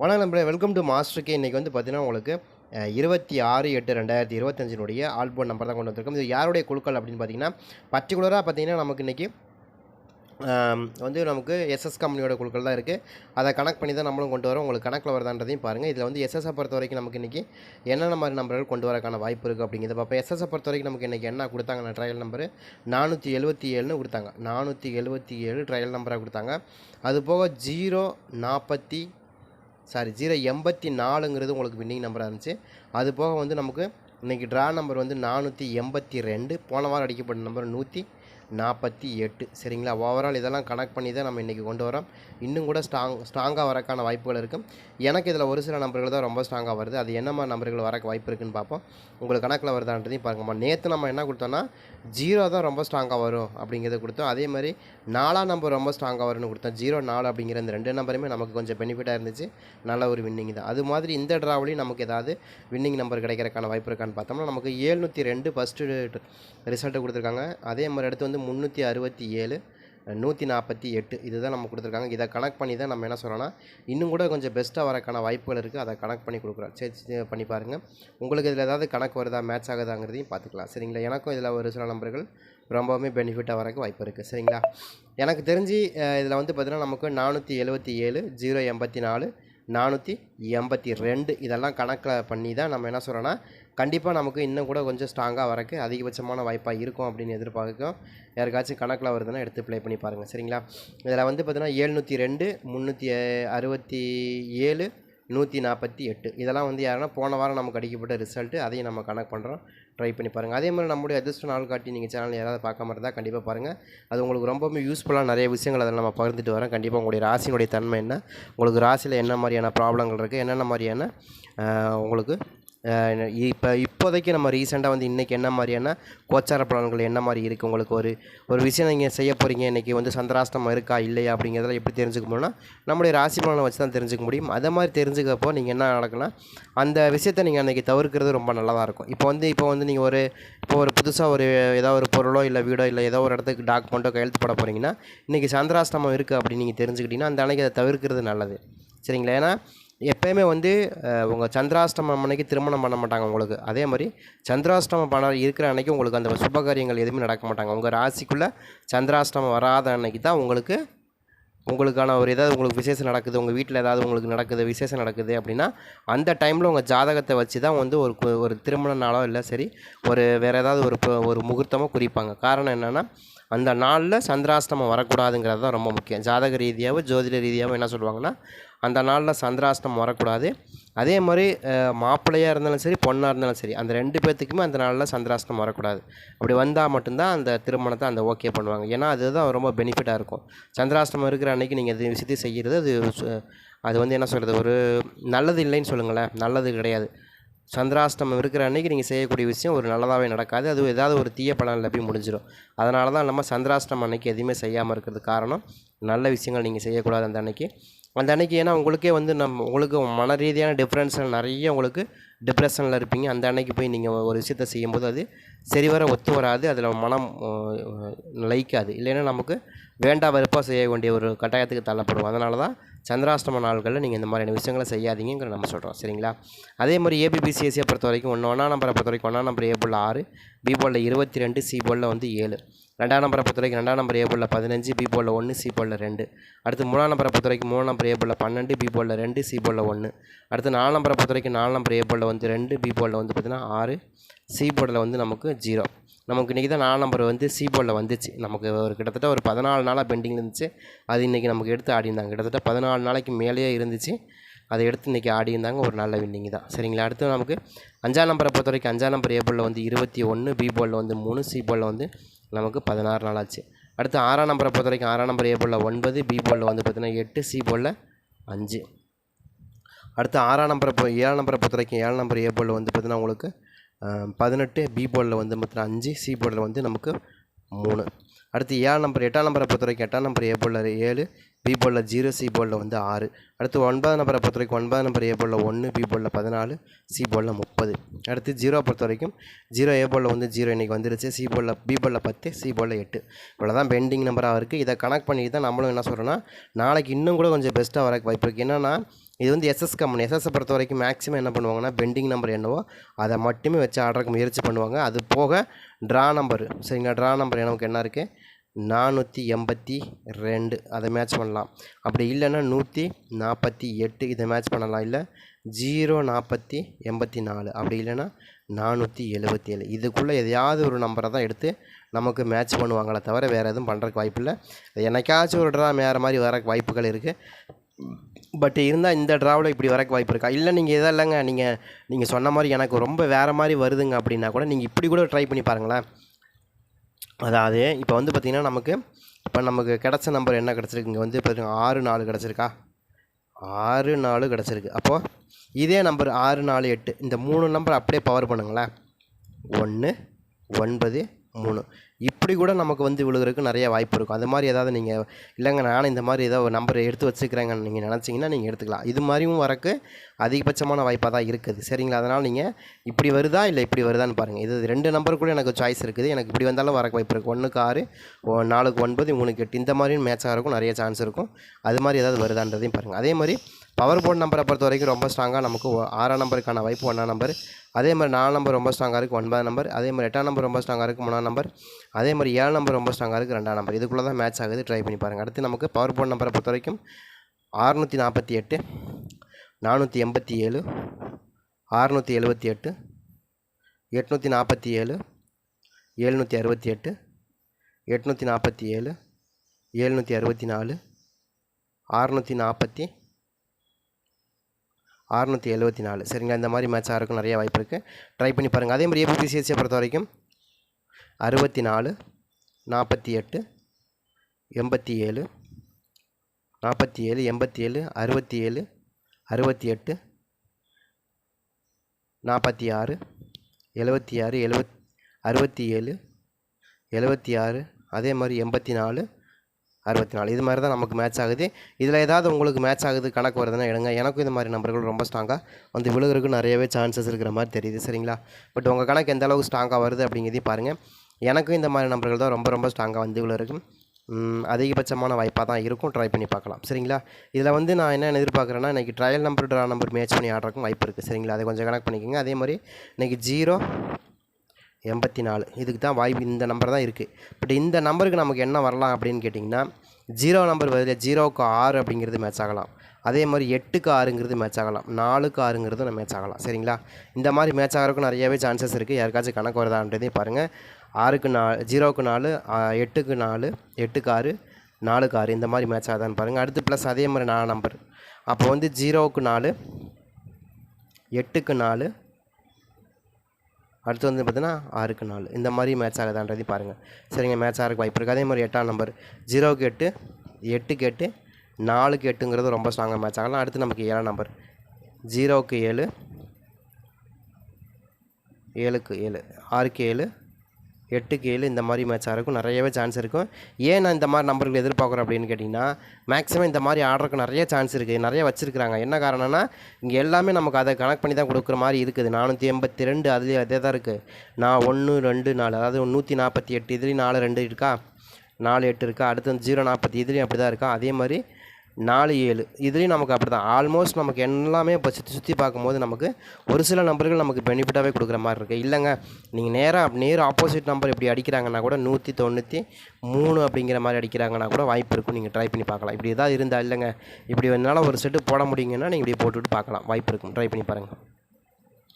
வணக்கம் நண்பர்களே welcome to மாஸ்டருக்கு இன்றைக்கி வந்து பார்த்தீங்கன்னா உங்களுக்கு இருபத்தி ஆறு எட்டு ரெண்டாயிரத்தி இருபத்தஞ்சினுடைய ஆல்போன் நம்பர் தான் கொண்டு வந்திருக்கோம். இது யாருடைய குழுக்கள் அப்படின்னு பார்த்தீங்கன்னா பர்டிகுலராக பார்த்தீங்கன்னா நமக்கு இன்றைக்கி வந்து நமக்கு எஸ்எஸ் கம்பெனியோட குழுக்கள் தான் இருக்குது அதை கனெக்ட் பண்ணி தான் நம்மளும் கொண்டு வரோம். உங்களுக்கு கணக்கில் வருதான்றதையும் பாருங்கள் இதில் வந்து எஸ்எஸ்ஐ பொறுத்த வரைக்கும் நமக்கு இன்றைக்கி என்னென்ன மாதிரி நம்பர்கள் கொண்டு வரக்கான வாய்ப்பு இருக்குது அப்படிங்கிறத பார்ப்போம் எஸ்எஸ்ஸை பொறுத்த வரைக்கும் நமக்கு இன்றைக்கி என்ன கொடுத்தாங்க ட்ரையல் நம்பரு நானூற்றி எழுபத்தி ஏழுன்னு கொடுத்தாங்க. நானூற்றி எழுபத்தி ஏழு ட்ரையல் நம்பராக கொடுத்தாங்க. அது போக ஜீரோ நாற்பத்தி சாரி ஜீரோ எண்பத்தி நாலுங்கிறது உங்களுக்கு வின்னிங் நம்பராக இருந்துச்சு. அது போக வந்து நமக்கு இன்றைக்கி ட்ரா நம்பர் வந்து நானூற்றி எண்பத்தி ரெண்டு. போன வாரம் அடிக்கப்பட்ட நம்பர் நூற்றி நாற்பத்தி எட்டு. சரிங்களா? ஓவரால் இதெல்லாம் கனெக்ட் பண்ணி தான் நம்ம இன்றைக்கி கொண்டு வரோம். இன்னும் கூட ஸ்ட்ராங் ஸ்ட்ராங்காக வரக்கான வாய்ப்புகள் இருக்குது எனக்கு இதில் ஒரு சில நம்பர்கள் தான் ரொம்ப ஸ்ட்ராங்காக வருது. அது என்னம்மா நம்பர்கள் வரக்கு வாய்ப்பு இருக்குன்னு பார்ப்போம். உங்களுக்கு கணக்கில் வருதான்றதையும் பாருங்கம்மா நேற்று நம்ம என்ன கொடுத்தோன்னா ஜீரோ தான் ரொம்ப ஸ்ட்ராங்காக வரும் அப்படிங்கிறத கொடுத்தோம். அதே மாதிரி நாலாம் நம்பர் ரொம்ப ஸ்ட்ராங்காக வரும்னு கொடுத்தோம். ஜீரோ நாலு அப்படிங்கிற இந்த ரெண்டு நம்பருமே நமக்கு கொஞ்சம் பெனிஃபிட்டாக இருந்துச்சு. நல்ல ஒரு வின்னிங் தான். அது மாதிரி இந்த ட்ராவலையும் நமக்கு ஏதாவது வின்னிங் நம்பர் கிடைக்கிறக்கான வாய்ப்பு இருக்கான்னு பார்த்தோம்னா நமக்கு ஏழ்நூற்றி ரெண்டு ஃபஸ்ட்டு ரிசல்ட்டு கொடுத்துருக்காங்க. அதே மாதிரி அடுத்து வந்து முந்நூற்றி அறுபத்தி ஏழு நூற்றி நாற்பத்தி எட்டு இதுதான் நம்ம கொடுத்துருக்காங்க. இதை கனெக்ட் பண்ணி தான் நம்ம என்ன சொல்கிறோன்னா இன்னும் கூட கொஞ்சம் பெஸ்ட்டாக வரக்கான வாய்ப்புகள் இருக்குது அதை கனெக்ட் பண்ணி கொடுக்குறோம். சரி சரி, பண்ணி பாருங்கள் உங்களுக்கு இதில் ஏதாவது கணக்கு வருதா மேட்ச் ஆகுதாங்கிறதையும் பார்த்துக்கலாம். சரிங்களா? எனக்கும் இதில் ஒரு சில நம்பர்கள் ரொம்பவுமே பெனிஃபிட்டாக வரக்கு வாய்ப்பு இருக்குது சரிங்களா? எனக்கு தெரிஞ்சு இதில் வந்து பார்த்திங்கன்னா நமக்கு நானூற்றி எழுபத்தி ஏழு ஜீரோ எண்பத்தி நாலு நானூற்றி எண்பத்தி ரெண்டு இதெல்லாம் கணக்கில் பண்ணி தான் நம்ம என்ன சொல்கிறோன்னா கண்டிப்பாக நமக்கு இன்னும் கூட கொஞ்சம் ஸ்ட்ராங்காக வரக்கு அதிகபட்சமான வாய்ப்பாக இருக்கும் அப்படின்னு எதிர்பார்க்கும் யாருக்காச்சும் கணக்கில் வருதுன்னா எடுத்து ப்ளே பண்ணி பாருங்கள் சரிங்களா? இதில் வந்து பார்த்தீங்கன்னா ஏழ்நூற்றி ரெண்டு முந்நூற்றி அறுபத்தி ஏழு நூற்றி நாற்பத்தி எட்டு. இதெல்லாம் வந்து யாருன்னா போன வாரம் நமக்கு அடிக்கப்பட்ட ரிசல்ட்டு அதையும் நம்ம கனெக்ட் பண்ணுறோம் ட்ரை பண்ணி பாருங்கள் அதே மாதிரி நம்முடைய அதிர்ஷ்ட நாள் காட்டி நீங்கள் சேனல் யாராவது பார்க்காம இருந்தால் கண்டிப்பாக பாருங்கள் அது உங்களுக்கு ரொம்பவுமே யூஸ்ஃபுல்லாக நிறைய விஷயங்கள் அதில் நம்ம பகிர்ந்துட்டு வரேன் கண்டிப்பாக உங்களுடைய ராசியினுடைய தன்மை என்ன? உங்களுக்கு ராசியில் என்ன மாதிரியான ப்ராப்ளங்கள் இருக்குது என்னென்ன மாதிரியான உங்களுக்கு இப்போ இப்போதைக்கு நம்ம ரீசெண்டாக வந்து இன்றைக்கி என்ன மாதிரியான கோச்சார பலன்கள் என்ன மாதிரி இருக்குது உங்களுக்கு ஒரு ஒரு விஷயம் நீங்கள் செய்ய போகிறீங்க இன்றைக்கி வந்து சந்திராஷ்டமம் இருக்கா இல்லையா அப்படிங்கிறதெல்லாம் எப்படி தெரிஞ்சுக்க முடியும்னா நம்முடைய ராசி பலனை வச்சு தான் தெரிஞ்சுக்க முடியும். அதை மாதிரி தெரிஞ்சுக்கப்போ நீங்கள் என்ன நடக்குன்னா அந்த விஷயத்தை நீங்கள் அன்றைக்கி தவிர்க்கிறது ரொம்ப நல்லதாக இருக்கும். இப்போ வந்து இப்போ வந்து நீங்கள் ஒரு இப்போ ஒரு புதுசாக ஒரு ஏதோ ஒரு பொருளோ இல்லை வீடோ இல்லை ஏதோ ஒரு இடத்துக்கு டாக்குமெண்ட்டோ கையெழுத்து போட போகிறீங்கன்னா இன்றைக்கி சந்திராஷ்டமம் இருக்குது அப்படின்னு நீங்கள் தெரிஞ்சுக்கிட்டிங்கன்னா அந்த அன்னைக்கு அதை தவிர்க்கிறது நல்லது. சரிங்களா? ஏன்னா எப்பயுமே வந்து உங்கள் சந்திராஷ்டமம் அன்னைக்கு திருமணம் பண்ண மாட்டாங்க உங்களுக்கு. அதே மாதிரி சந்திராஷ்டமம் பண்ண இருக்கிற அன்னைக்கு உங்களுக்கு அந்த சுபகாரியங்கள் எதுவுமே நடக்க மாட்டாங்க. உங்கள் ராசிக்குள்ளே சந்திராஷ்டமம் வராத அன்னைக்கு தான் உங்களுக்கு உங்களுக்கான ஒரு ஏதாவது உங்களுக்கு விசேஷம் நடக்குது உங்கள் வீட்டில் ஏதாவது உங்களுக்கு நடக்குது விசேஷம் நடக்குது அப்படின்னா அந்த டைமில் உங்கள் ஜாதகத்தை வச்சு தான் வந்து ஒரு ஒரு திருமண நாளோ இல்லை சரி ஒரு வேறு ஏதாவது ஒரு ஒரு முகூர்த்தமோ குறிப்பாங்க. காரணம் என்னென்னா அந்த நாளில் சந்திராஷ்டமம் வரக்கூடாதுங்கிறது தான் ரொம்ப முக்கியம். ஜாதக ரீதியாகவும் ஜோதிட ரீதியாகவும் என்ன சொல்லுவாங்கன்னா அந்த நாளில் சந்திராஷ்டம் வரக்கூடாது. அதே மாதிரி மாப்பிள்ளையாக இருந்தாலும் சரி பொண்ணாக இருந்தாலும் சரி அந்த ரெண்டு பேர்த்துக்குமே அந்த நாளில் சந்திராஷ்டம் வரக்கூடாது. அப்படி வந்தால் மட்டும்தான் அந்த திருமணத்தை அந்த ஓகே பண்ணுவாங்க. ஏன்னா அதுதான் ரொம்ப பெனிஃபிட்டாக இருக்கும். சந்திராஷ்டமம் இருக்கிற அன்றைக்கி நீங்கள் அது விஷயத்தை செய்கிறது அது சு- அது வந்து என்ன சொல்கிறது ஒரு நல்லது இல்லைன்னு சொல்லுங்களேன். நல்லது கிடையாது. சந்திராஷ்டமம் இருக்கிற அன்றைக்கி நீங்கள் செய்யக்கூடிய விஷயம் ஒரு நல்லதாகவே நடக்காது. அது ஏதாவது ஒரு தீய பலனில் போய் முடிஞ்சிடும் அதனால தான் நம்ம சந்திராஷ்டமம் அன்றைக்கி எதுவுமே செய்யாமல் இருக்கிறது காரணம் நல்ல விஷயங்கள் நீங்கள் செய்யக்கூடாது அந்த அன்னைக்கு. அந்த அன்னைக்கு ஏன்னா உங்களுக்கே வந்து நம்ம உங்களுக்கு மன ரீதியான டிஃப்ரென்ஸில் நிறைய உங்களுக்கு டிப்ரெஷனில் இருப்பீங்க அந்த அன்னைக்கு போய் நீங்கள் ஒரு விஷயத்த செய்யும்போது அது சரிவர ஒத்து வராது அதில் மனம் அஹ், லயிக்காது இல்லைன்னா நமக்கு வேண்டாம் வெறுப்பாக செய்ய வேண்டிய ஒரு கட்டாயத்துக்கு தள்ளப்படுவோம் அதனால தான் சந்திராஷ்டம நாள்களில் நீங்கள் இந்த மாதிரியான விஷயங்களை செய்யாதீங்கிற நம்ம சொல்கிறோம் சரிங்களா அதே மாதிரி ஏபிபிசிஎஸ்சியை பொறுத்த வரைக்கும் ஒன்று ஒன்றா நம்பரை பொறுத்த வரைக்கும் ஒன்றா நம்பர் ஏ போல் ஆறு பி போலில் இருபத்தி ரெண்டு சி போலில் வந்து ஏழு ரெண்டாம் நம்பரை பொறுத்த வரைக்கும் ரெண்டாம் நம்பர் ஏ போலில் பதினஞ்சு பி போலில் ஒன்று சி போலில் ரெண்டு அடுத்து மூணாம் நம்பரை பொறுத்த வரைக்கும் மூணு நம்பர் ஏ போலில் பன்னெண்டு பி போலில் ரெண்டு சி போலில் ஒன்று அடுத்து நாலு நம்பரை பொறுத்த வரைக்கும் நாலு நம்பர் ஏ போலில் வந்து ரெண்டு பி போர்டில் வந்து பார்த்திங்கன்னா ஆறு சி போர்டில் வந்து நமக்கு ஜீரோ நமக்கு இன்றைக்கி தான் நாலு நம்பர் வந்து சி போர்டில் வந்துச்சு. நமக்கு ஒரு கிட்டத்தட்ட ஒரு பதினாலு நாளாக பெண்டிங் இருந்துச்சு. அது இன்றைக்கி நமக்கு எடுத்து ஆடிருந்தாங்க கிட்டத்தட்ட பதினாலு நாளைக்கு மேலேயே இருந்துச்சு. அதை எடுத்து இன்றைக்கி ஆடியிருந்தாங்க ஒரு நல்ல வின்னிங் தான். சரிங்களா? அடுத்து நமக்கு அஞ்சாம் நம்பரை பொறுத்த வரைக்கும் அஞ்சாம் நம்பர் ஏ வந்து இருபத்தி ஒன்று பி போர்டில் வந்து மூணு சி போர்டில் வந்து நமக்கு பதினாறு நாள் ஆச்சு. அடுத்து ஆறாம் நம்பரை பொறுத்த வரைக்கும் ஆறாம் நம்பர் ஏ ஒன்பது பி போர்டில் வந்து பார்த்திங்கன்னா எட்டு சி போர்டில் அஞ்சு. அடுத்து ஆறாம் நம்பரை பொ ஏழாம் நம்பரை பொறுத்த வரைக்கும் ஏழாம் நம்பர் ஏ போர்டில் வந்து பார்த்தீங்கன்னா உங்களுக்கு பதினெட்டு பி போர்டில் வந்து பார்த்தீங்கன்னா அஞ்சு சி போர்டில் வந்து நமக்கு மூணு அடுத்து ஏழாம் நம்பர் எட்டாம் நம்பரை பொறுத்த வரைக்கும் எட்டாம் நம்பர் ஏ போர்டில் ஏழு பி போர்டில் ஜீரோ சி போர்டில் வந்து ஆறு அடுத்து ஒன்பதாம் நம்பரை பொறுத்த வரைக்கும் ஒன்பதாம் நம்பர் ஏ போர்டில் ஒன்று பி போர்டில் பதினாலு சி போர்டில் முப்பது அடுத்து ஜீரோ பொறுத்த வரைக்கும் ஜீரோ ஏ போர்டில் வந்து ஜீரோ இன்றைக்கி வந்துருச்சு சி போர்டில் பி போர்டில் பத்து சி போர்டில் எட்டு இவ்வளோ தான் பெண்டிங் நம்பராக இருக்குது இதை கனெக்ட் பண்ணி தான் நம்மளும் என்ன சொல்கிறோன்னா நாளைக்கு இன்னும் கூட கொஞ்சம் பெஸ்ட்டாக வரக்கு வாய்ப்பு இருக்குது என்னென்னா இது வந்து எஸ்எஸ் கம்பெனி எஸ்எஸ்ஸை பொறுத்த வரைக்கும் மேக்ஸிமம் என்ன பண்ணுவாங்கன்னா பெண்டிங் நம்பர் என்னவோ அதை மட்டுமே வச்சு ஆர்டருக்கு முயற்சி பண்ணுவாங்க. அது போக ட்ரா நம்பர் சரிங்களா? ட்ரா நம்பர் நமக்கு என்ன இருக்குது நானூற்றி எண்பத்தி ரெண்டு. அதை மேட்ச் பண்ணலாம். அப்படி இல்லைன்னா நூற்றி நாற்பத்தி எட்டு இதை மேட்ச் பண்ணலாம். இல்லை ஜீரோ நாற்பத்தி எண்பத்தி நாலு. அப்படி இல்லைன்னா நானூற்றி எழுபத்தி ஏழு. இதுக்குள்ளே எதையாவது ஒரு நம்பரை தான் எடுத்து நமக்கு மேட்ச் பண்ணுவாங்களே தவிர வேறு எதுவும் பண்ணுறதுக்கு வாய்ப்பு இல்லை என்னைக்காச்சும் ஒரு ட்ரா வேறு மாதிரி வர வாய்ப்புகள் இருக்குது பட் இருந்தால் இந்த ட்ராவில் இப்படி வரக்கு வாய்ப்பு இருக்கா? இல்லை நீங்கள் எதாவது இல்லைங்க. நீங்கள் நீங்கள் சொன்ன மாதிரி எனக்கு ரொம்ப வேறு மாதிரி வருதுங்க அப்படின்னா கூட நீங்கள் இப்படி கூட ட்ரை பண்ணி பாருங்களேன். அதாவது இப்போ வந்து பார்த்திங்கன்னா நமக்கு இப்போ நமக்கு கிடச்ச நம்பர் என்ன கிடச்சிருக்கு? இங்கே வந்து பார்த்திங்கன்னா ஆறு நாலு கிடச்சிருக்கா? ஆறு நாலு கிடச்சிருக்கு. அப்போது இதே நம்பர் ஆறு நாலு எட்டு இந்த மூணு நம்பர் அப்படியே பவர் பண்ணுங்களேன். ஒன்று ஒன்பது மூணு. இப்படி கூட நமக்கு வந்து விழுகிறதுக்கு நிறைய வாய்ப்பு இருக்கும். அது மாதிரி ஏதாவது நீங்கள் இல்லைங்க நானும் இந்த மாதிரி ஏதோ ஒரு எடுத்து வச்சுக்கிறேங்கன்னு நீங்கள் நினச்சிங்கன்னா நீங்கள் எடுத்துக்கலாம். இது மாதிரியும் வரக்கு அதிகபட்சமான வாய்ப்பாக தான் இருக்குது. சரிங்களா? அதனால் நீங்கள் இப்படி வருதா இல்லை இப்படி வருதான்னு பாருங்கள் இது ரெண்டு நம்பர் கூட எனக்கு சாய்ஸ் இருக்குது. எனக்கு இப்படி வந்தாலும் வரக்கு வாய்ப்பு இருக்குது ஒன்றுக்கு ஆறு நாலுக்கு ஒன்பது மூணுக்கு எட்டு. இந்த மாதிரியும் மேட்ச் ஆகிறக்கும் நிறைய சான்ஸ் இருக்கும். அது மாதிரி ஏதாவது வருதான்றதையும் பாருங்கள் அதே மாதிரி பவர் போர்டு நம்பரை பொறுத்த வரைக்கும் ரொம்ப ஸ்ட்ராங்காக நமக்கு ஆறாம் நம்பருக்கான வாய்ப்பு ஒன்றாம் நம்பர் அதே மாதிரி நாலு நம்பர் ரொம்ப ஸ்ட்ராங்காக இருக்குது ஒன்பதாம் நம்பர் அதே மாதிரி எட்டாம் நம்பர் ரொம்ப ஸ்ட்ராங்காக இருக்குது மூணாம் நம்பர் அதே மாதிரி ஏழு நம்பர் ரொம்ப ஸ்ட்ராங்காக இருக்குது ரெண்டாம் நம்பர் இதுக்குள்ளே தான் மேட்ச் ஆகுது. ட்ரை பண்ணி பாருங்கள் அடுத்து நமக்கு பவர் போர்டு நம்பரை பொறுத்த வரைக்கும் அறுநூற்றி நாற்பத்தி எட்டு நானூற்றி எண்பத்தி ஏழு அறுநூற்றி எழுபத்தி எட்டு எட்நூற்றி நாற்பத்தி ஏழு எழுநூற்றி அறுபத்தி எட்டு எட்நூற்றி நாற்பத்தி ஏழு எழுநூற்றி அறுபத்தி நாலு அறுநூற்றி நாற்பத்தி அறுநூற்றி எழுபத்தி நாலு. சரிங்களா இந்த மாதிரி மேட்ச் ஆகிறக்கும் நிறைய வாய்ப்பு இருக்குது ட்ரை பண்ணி பாருங்கள் அதே மாதிரி ஏபிபிசிஎஸ்சியை பொறுத்த வரைக்கும் அறுபத்தி நாலு நாற்பத்தி எட்டு எண்பத்தி ஏழு நாற்பத்தி ஏழு எண்பத்தி ஏழு அறுபத்தி ஏழு அறுபத்தி எட்டு நாற்பத்தி ஆறு எழுபத்தி ஆறு எழுபத் அறுபத்தி ஏழு எழுபத்தி ஆறு அதே மாதிரி எண்பத்தி நாலு அறுபத்தி நாலு. இது மாதிரி தான் நமக்கு மேட்ச் ஆகுது. இதில் ஏதாவது உங்களுக்கு மேட்ச் ஆகுது கணக்கு வருதுன்னா எடுங்க. எனக்கும் இந்த மாதிரி நம்பர்கள் ரொம்ப ஸ்ட்ராங்காக வந்து விழுகிறதுக்கு நிறையவே சான்சஸ் இருக்கிற மாதிரி தெரியுது. சரிங்களா? பட் உங்கள் கணக்கு எந்த அளவுக்கு ஸ்ட்ராங்காக வருது அப்படிங்கிறதையும் பாருங்கள் எனக்கும் இந்த மாதிரி நம்பர்கள் தான் ரொம்ப ரொம்ப ஸ்ட்ராங்காக வந்து விழுகிறதுக்கு அதிகபட்சமான வாய்ப்பாக தான் இருக்கும். ட்ரை பண்ணி பார்க்கலாம். சரிங்களா? இதில் வந்து நான் என்ன எதிர்பார்க்குறேன்னா இன்றைக்கி trial number draw number match பண்ணி ஆடுறக்கும் வாய்ப்பு இருக்குது சரிங்களா? அதை கொஞ்சம் கணக்கு பண்ணிக்கோங்க. அதே மாதிரி இன்றைக்கி ஜீரோ எண்பத்தி நாலு. இதுக்கு தான் வாய்ப்பு இந்த நம்பர் தான் இருக்குது பட் இந்த நம்பருக்கு நமக்கு என்ன வரலாம் அப்படின்னு கேட்டிங்கன்னா ஜீரோ நம்பர் பதில் ஜீரோவுக்கு ஆறு அப்படிங்கிறது மேட்ச் ஆகலாம். அதே மாதிரி எட்டுக்கு ஆறுங்கிறது மேட்ச் ஆகலாம். நாலுக்கு ஆறுங்கிறது மேட்ச் ஆகலாம். சரிங்களா? இந்த மாதிரி மேட்ச் ஆகிறதுக்கும் நிறையவே சான்சஸ் இருக்குது யாருக்காச்சும் கணக்கு வருதான்றதே பாருங்கள் ஆறுக்கு நா ஜீரோவுக்கு நாலு எட்டுக்கு நாலு எட்டுக்கு ஆறு நாலுக்கு ஆறு இந்த மாதிரி மேட்ச் ஆகுதான்னு பாருங்கள் அடுத்து ப்ளஸ் அதே மாதிரி நாலு நம்பர் அப்போ வந்து ஜீரோவுக்கு நாலு எட்டுக்கு நாலு அடுத்து வந்து பார்த்தீங்கன்னா ஆறுக்கு நாலு. இந்த மாதிரி மேட்ச் ஆகுதான்றதையும் பாருங்கள் சரிங்க மேட்ச் ஆகிறதுக்கு வாய்ப்பு இருக்குது அதே மாதிரி எட்டாம் நம்பர் ஜீரோக்கு எட்டு எட்டுக்கு எட்டு நாலுக்கு எட்டுங்கிறது ரொம்ப ஸ்ட்ராங்காக மேட்ச் ஆகலாம். அடுத்து நமக்கு ஏழாம் நம்பர் ஜீரோவுக்கு ஏழு ஏழுக்கு ஏழு ஆறுக்கு ஏழு எட்டுக்கு ஏழு இந்த மாதிரி மேட்ச் இருக்கும் நிறையவே சான்ஸ் இருக்கும். ஏன் நான் இந்த மாதிரி நம்பர்கள் எதிர்பார்க்குறேன் அப்படின்னு கேட்டிங்கன்னா மேக்ஸிமம் இந்த மாதிரி ஆடுறதுக்கு நிறைய சான்ஸ் இருக்குது நிறைய வச்சுருக்காங்க என்ன காரணம்னா இங்கே எல்லாமே நமக்கு அதை கனெக்ட் பண்ணி தான் கொடுக்குற மாதிரி இருக்குது. நானூற்றி எண்பத்தி ரெண்டு அதுலேயே அதே தான் இருக்குது நான் ஒன்று ரெண்டு நாலு. அதாவது நூற்றி நாற்பத்தி எட்டு இதுலேயும் நாலு ரெண்டு இருக்கா? நாலு எட்டு இருக்கா? அடுத்து வந்து ஜீரோ நாற்பத்தி இதுலேயும் அப்படி தான் இருக்கா? அதே மாதிரி நாலு ஏழு. இதுலேயும் நமக்கு அப்படி தான் ஆல்மோஸ்ட் நமக்கு எல்லாமே இப்போ சுற்றி சுற்றி பார்க்கும்போது நமக்கு ஒரு சில நம்பர்கள் நமக்கு பெனிஃபிட்டாகவே கொடுக்குற மாதிரி இருக்குது இல்லைங்க நீங்கள் நேராக நேர் ஆப்போசிட் நம்பர் இப்படி அடிக்கிறாங்கன்னா கூட நூற்றி தொண்ணூற்றி மூணு அப்படிங்கிற மாதிரி அடிக்கிறாங்கன்னா கூட வாய்ப்பு இருக்கும் நீங்கள் ட்ரை பண்ணி பார்க்கலாம். இப்படி எதாவது இருந்தால் இல்லைங்க இப்படி வேணாலும் ஒரு செட்டு போட முடியுங்கன்னா நீங்கள் இப்படி போட்டுவிட்டு பார்க்கலாம். வாய்ப்பு இருக்கும். ட்ரை பண்ணி பாருங்கள்